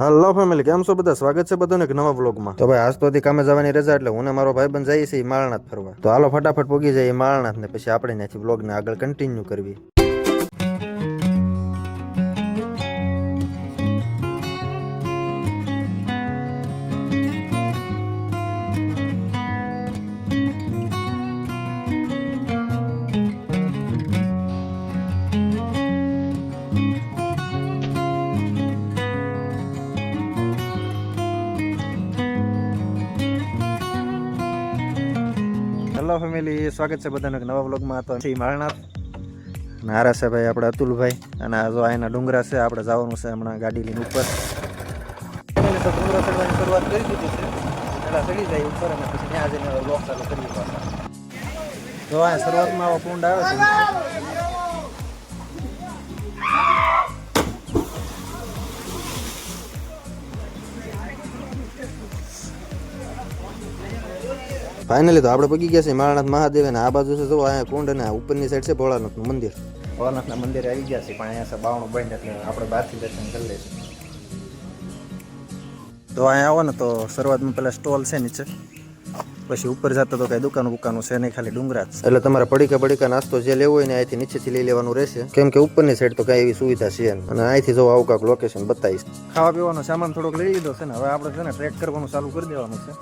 Hello family કેમ છો બધા? સ્વાગત છે બધાને એક નવા બ્લોગમાં તો ભાઈ, આજ તો થી કામે જવાની રજા એટલે હું મારો ભાઈબંધ જઈએ છીએ માળનાથ ફરવા. તો હાલો, ફટાફટ પોગી જઈએ માળનાથ ને પછી આપણે ત્યાંથી બ્લોગને આગળ કન્ટિન્યુ કરવી. હેલો ફેમિલી સ્વાગત છે બધાને નવા બ્લોગમાં તો શ્રી અને હારા છે ભાઈ આપણે અતુલભાઈ. અને આ જો અહીંના ડુંગરા છે, આપણે જવાનું છે હમણાં ગાડી લઈને ઉપર. ડુંગરા ચડવાની શરૂઆત કરી દીધી છે. પહેલાં ચડી જાય ઉપર અને પછી ત્યાં જઈને બ્લોક ચાલુ કરીએ પાછા. જો આ શરૂઆતમાં આવો કુંડ આવે છે. ફાઇનલી તો આપણે પગી ગયા છે માળનાથ મહાદેવ અને આ બાજુ છે જો અહીંયા કુંડ અને ઉપરની સાઈડ છે ભોળાનાથનું મંદિર. ભોળાનાથના મંદિરે આવી ગયા છે પણ અહીંયા બાવણું બંધ એટલે આપણે બહારથી દર્શન કરી લઈશું. તો અહીંયા આવો ને તો શરૂઆતમાં પેલા સ્ટોલ છે નીચે. પછી ઉપર જતા તો કઈ દુકાન બુકાનું છે નહીં ખાલી ડુંગરા જ એટલે તમારે પડીકા પડીકા નાસ્તો જે લેવો હોય ને અહીંથી નીચેથી લઈ લેવાનું રહેશે. કેમ કે ઉપરની સાઈડ તો કઈ એવી સુવિધા છે. અને અહીંથી જો આવું કાંક લોકેશન બતાવીશ. ખાવા પીવાનો સામાન થોડોક લઈ લીધો છે ને હવે આપણે છે ને ટ્રેક કરવાનું ચાલુ કરી દેવાનું છે.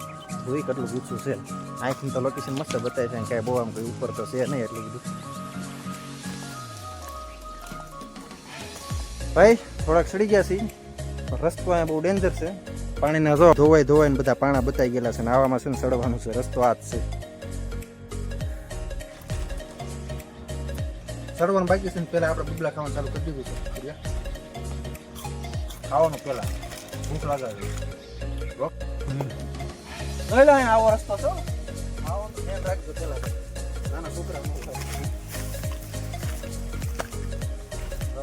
જોઈ કેટલું ઊંચું છે. અહીંથી તો લોકેશન મસ્ત બતાવે છે કાંઈ બહુ આમ કંઈ ઉપર તો છે નહીં એટલું બધું. ભાઈ, થોડાક સડી ગયા છે રસ્તો અહીંયા બહુ ડેન્જર છે. પાણીના જો ધોવાઈ ધોવાઈને બધા પાણા બતાઈ ગયેલા છે ને આવામાં છે ને સડવાનું છે, રસ્તો આ જ છે. સડવાનું બાકી છે ને પહેલાં આપણે બબલા ખાવાનું ચાલુ કરી દીધું છે. ખાવાનું પહેલાં. ભૂખ લાગે લઈ લો અહીંયા આવો રસ્તો છો આવો ધ્યાન રાખજો પહેલા નાના છોકરા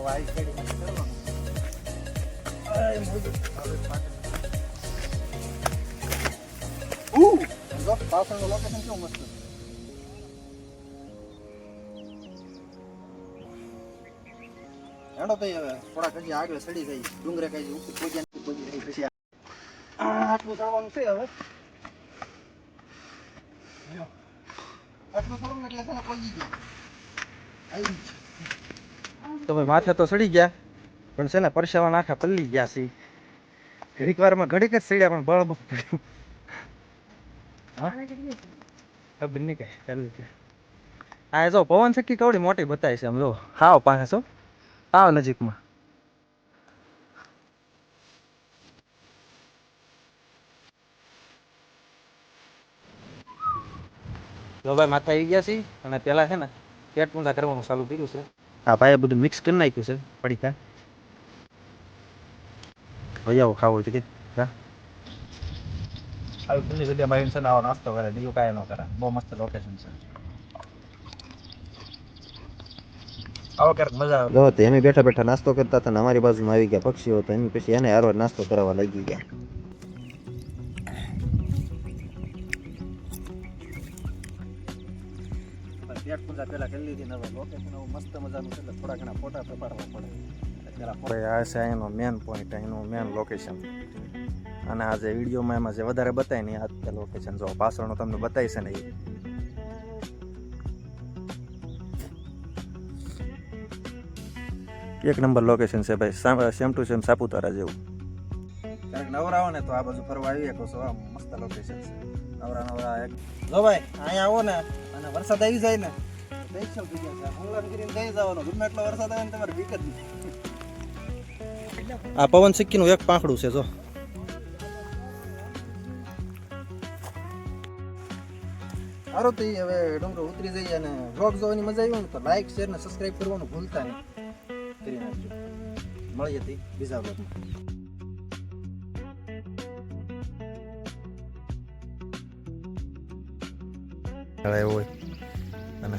આવી ખેડી કરવાનું. પાછળનું location કેવું મસ્ત છે. હેડો હવે થોડાક હજી આગળ સડી જઈ ડુંગરે કઈ ઉપર પહોંચ્યા નથી પહોંચી રહી પછી છે હવે આવી ગયું. તમે માથે તો સડી ગયા, પણ છે ને પરસેવા આખા પલ્લી ગયા છે. ઘડીક વારમાં ઘડીક જ સડ્યા, પણ બળ બળ પડ્યું. હા? કઈ, ચાલુ છે જો પવન ચક્કી કવડી મોટી બતાવી છે આમ જો. હાવ પાસે છો? હાવ નજીકમાં. જો ભાઈ માથા આવી ગયા છે અને પેલા છે ને પેટ પૂંજા કરવાનું ચાલુ કર્યું છે. હા ભાઈ બધું મિક્સ કરી નાખ્યું છે પડીકા. ભાઈ આવો ખાવો હોય તો કે હા આવી ખુલ્લી જગ્યામાં આવીને છે ને આવો નાસ્તો કરે બીજું કાંઈ ન કરે. બહુ મસ્ત લોકેશન છે. આવો ક્યારેક મજા આવે. જો તો એમ બેઠા બેઠા નાસ્તો કરતા હતા ને અમારી બાજુમાં આવી ગયા પક્ષીઓ તો એમ પછી એને હારવાર નાસ્તો કરાવવા લાગી ગયા. પેટ પૂજા પેલા કરી લીધી ને હવે લોકેશન એવું મસ્ત મજાનું છે એટલે થોડા ઘણા ફોટા તો પડે. એટલે પેલા ફોટા ભાઈ આ છે અહીંનો મેન પોઈન્ટ અહીંનું મેન લોકેશન અને આ જે વિડીયોમાં એમાં જે વધારે બતાય નહીં આ લોકેશન જો પાછળનું તમને બતાવીશ ને એ. એક નંબર લોકેશન છે ભાઈ સામ- સેમ ટુ સેમ સાપુતારા જેવું. ક્યારેક નવરા ને તો આ બાજુ ફરવા આવી શકો છો આ મસ્ત લોકેશન છે. નવરા નવરા એક જો ભાઈ અહીંયા આવો ને. અને વરસાદ આવી જાય ને છે. કરીને જઈ જવાનું. ગમે એટલો વરસાદ આવે ને તમારે બીક જ નહીં. આ પવન સિક્કીનું એક પાંખડું છે જો. સારો તો હવે ડુંગરો ઉતરી જઈએ અને વ્લોગ જોવાની મજા આવી હોય ને તો લાઈક શેર ને સબસ્ક્રાઈબ કરવાનું ભૂલતા નહીં. કરી નાખજો. મળીએ બીજા બીજા વ્લોગમાં હોય અને